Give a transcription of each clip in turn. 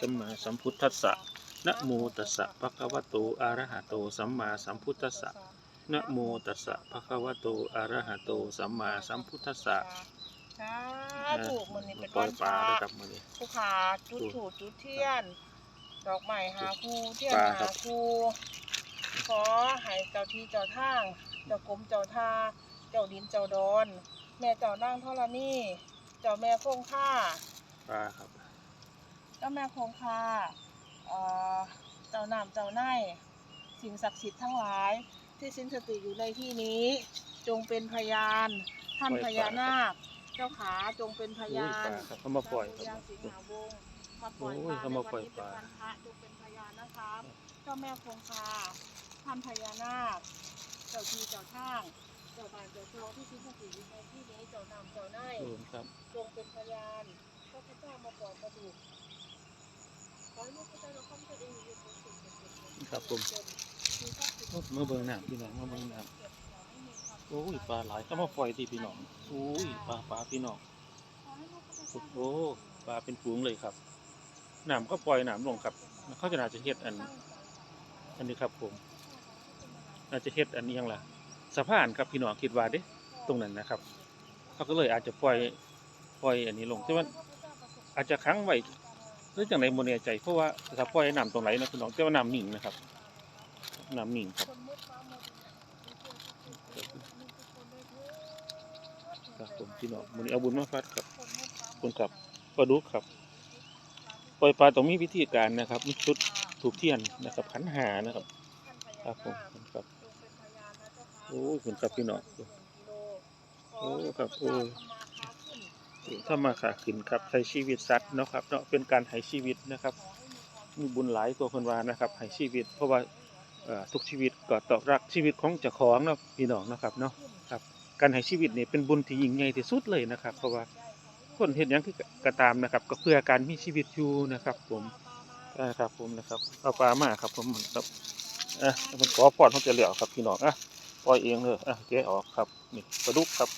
สัมมาสัมพุทธัสสะนะโมตัสสะภะคะวะโตอะระหะโตสัมมาสัมพุทธัสสะนะโมตัสสะภะคะวะโตอะระหะโตสัมมาสัมพุทธัสสะสาธุมันนี่เป็นปล่อวัยนปลาพระด้วยครับมื้อนี้ ผู้ขาจุดถูกจุดเทียน ดอกไม้หาครูเทียนปลาครัหาบครูขอให้เจ้าที่เจ้าทาง เจ้ากรมเจ้าท่าเจ้าดินเจ้าดอน แม่เจ้านั่งธรณีเจ้าแม่คงค่า ปลาครับ เจ้าแม่คงคาเอ่อเจ้าน้ำเจ้าไนายสิ่งศักดิ์สิทธิ์ทั้งหลาย ที่สินสติอยู่ในที่นี้ จงเป็นพยาน ท่านพญานาค เจ้าขาจงเป็นพโอ้ยยาปนลาครับเขามาปล่อยคยารับสิงหาวงศ์มาปล่อยโอ้ยปลาเขามาปล่อยปลาในวันนี้เป็นวันพระจงเป็นพยานนะครับเจ้าแม่คงคาท่านพญานาค เจ้าทีเจ้าทางเจ้าบ้านเจ้าช่องที่สินสติอยู่ในที่นี้เจ้านำเจ้าไนายโอ้ครับจงเป็นพยาน ครับผมมีทรัพย์สินโอ้มาเบิ่งน้ำพี่น้องมาเบิ่งน้ำโอ้ยปลาหลายเขามาปล่อยที่พี่น้องโอ้ยปลาปลาพี่น้องโอ้โปลาเป็นฝูงเลยครับน้ำก็ปล่อยน้ำลงครับเขาจะน่าจะเฮ็ดอัน อันนี้ครับผมน่าจะเฮ็ดอันนี้ยังล่ะสะพานครับพี่น้องคิดว่าเด้ตรงนั้นนะครับเขาก็เลยอาจจะปล่อยปล่อยอันนี้ลงแต่ว่าอาจจะค้างไว้ หรือจังไดบ่แน่ใจเพราะว่าถ้าปล่อยน้ำตรงไหนนะพี่น้องแต่ว่าน้ำนิ่งนะครับน้ำนิ่งครับครับผมพี่น้องมื้อนี้เอาบุญมาฟัดครับคุณครับปลาดุกครับ ปล่อยปลาต้องมีวิธีการนะครับมีชุดถูกเทียนนะครับขันหานะครับ ครับผมครับโอ้คุณครับพี่น้องโอ้ครับโอ้ ถ้ามาขาขึ้นครับใช้ชีวิตสัตว์เนาะครับเนาะเป็นการให้ชีวิตนะครับ มีบุญหลายตัวคนว่านะครับให้ชีวิต เพราะว่าทุกชีวิตก็ตอบรักชีวิตของเจ้าของเนาะพี่น้องนะครับเนาะครับการให้ชีวิตนี่เป็นบุญที่ยิ่งใหญ่ที่สุดเลยนะครับ เพราะว่าคนเห็นอย่างคือกระตามนะครับ ก็เพื่อการมีชีวิตอยู่นะครับ ผมอ่ครับผมนะครับเอาปลามาครับผมครับอะมันขอพรเขาจะเหลียวครับพี่น้องอะปล่อยเองเลยอะแกะออกครับนี่ปลาดุกครับ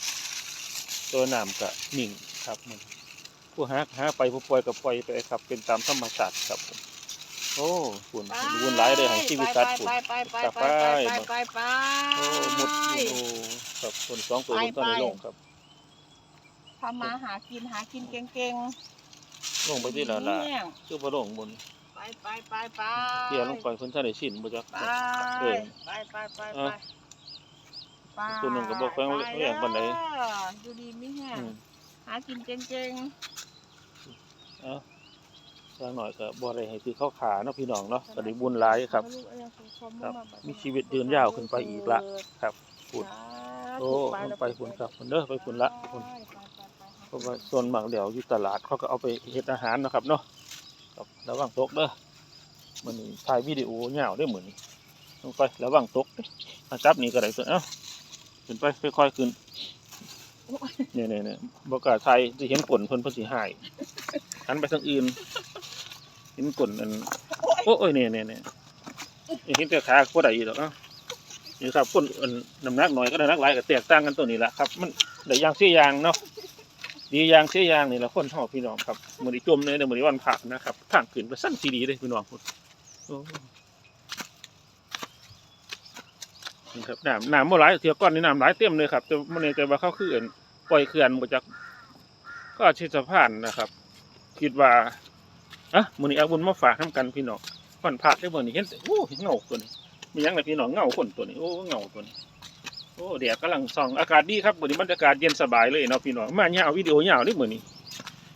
ตัวน้ำกับนิ่ง ครับมันผู้หาหาไปผู้ปล่อยก็ปล่อยไปครับ เป็นตามธรรมชาติครับผมโอ้ฝุ่นวุ่นหลายเลยให้ชีวิตสัตว์ฝุ่นไปไปไปกลับไปไปไปไปไปไปโอ้หมดโอ้ครับคนสองตัวไปคนตอนนี้ไปลงครับทำมาหากินหากินเก่งลงไปๆที่ละละเนี่ยคือบ่ลงบนไปไปไปไปเกี่ยวลงไปเพิ่นท่านได้ชินบ่จักไปเออไปไปไปเอาไปตัวหนึ่งก็บอกฟังว่าอย่างปานใดดูดีไม่แห้งอืม หากินเก่งเอ้าทางหน่อยก็บ่ได้ให้คือเข้าขาเนาะพี่น้องเนาะๆก็ได้บุญหลายครับลูกเอ้ยขอความครับมาบัดมีชีวิตยืนยาวขึ้นไปอีกละครับ ฝุ่นสาโอ้ธุมันไปฝุ่นครับฝุ่นเด้อไปฝุ่นละฝุ่นไปไปไปไปเพราะว่าส่วนบางเดี๋ยวอยู่ตลาดเขาก็เอาไปเฮ็ดอาหารเนาะครับเนาะครับระวังตกเด้อมื้อนี้ถ่ายวิดีโอยาวเด้อมื้อนี้ลงไประวังตกเด้อมาจับนี่ก็ได้ตัวเอ้าขึ้นไปค่อยๆขึ้น เนี่ยๆๆบ่กล้าถ่ายสิเห็นผลเพิ่นเพิ่นสิหายหันไปทางอื่น เห็นกลนอันโอ้ยเนี่ยเนี่ยเนี่ยเห็นแต่ขาบ่ได้อีกดอกเอ้านี่ครับคนอันน้ำหนักน้อยก็น้ำหนักหลายก็แตกต่างกันตัวนี้แหละครับ มันได้อย่างเสียอย่างเนาะดีอย่างเสียอย่างนี่แหละคนห่อพี่น้องครับมือนี้จมเลยในมือนี้วันผักนะครับทางขึ้นไปสั้นสีดีเลยพี่น้องพุ่นโอ้นี่ ครับน้ำน้ำเมื่อไรเทียก้อนนี่น้ำหลายเต็มเลยครับแต่มันเนี่ยแต่ว่าเขาคือเอิ่นปล่อยเขื่อนมาจากก็ชิดสะพานนะครับ คิดว่าอะมือนี้เอาบุญมาฝากทำกันพี่น้องวันผักได้บ่นี้เห็นต่โอ้เงาตัวนี้มียังไงพี่น้องเงาคนตัวนี้โอ้เงาตัวนี้โอ้เดี๋ยวกำลังส่องอากาศดีครับมื้อนี้บรรยากาศเย็นสบายเลยเนาะพี่น้องมาเนี่ยเอาวิดีโอยาวนี่มื้อนี้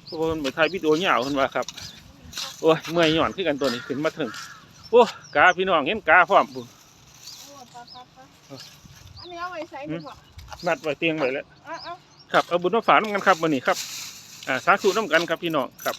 เพราะว่ามันไปถ่ายวิดีโอเนี่ยเอาวขึ้นว่าครับโอ้ยเมื่อยหย่อนขึ้นกันตัวนี้ขึ้นมาถึงโอ้กาพี่น้องเห็นกาพร้อมบุ โอ้ไปไปไป อันนี้เอาไว้ใส่ดีกว่านัดไว้เตียงไว้แล้วอะเอาครับ เอาบุญมาฝากน้ำกันครับมื้อนี้ครับ อ่า สาธุน้ำกันครับพี่น้องครับ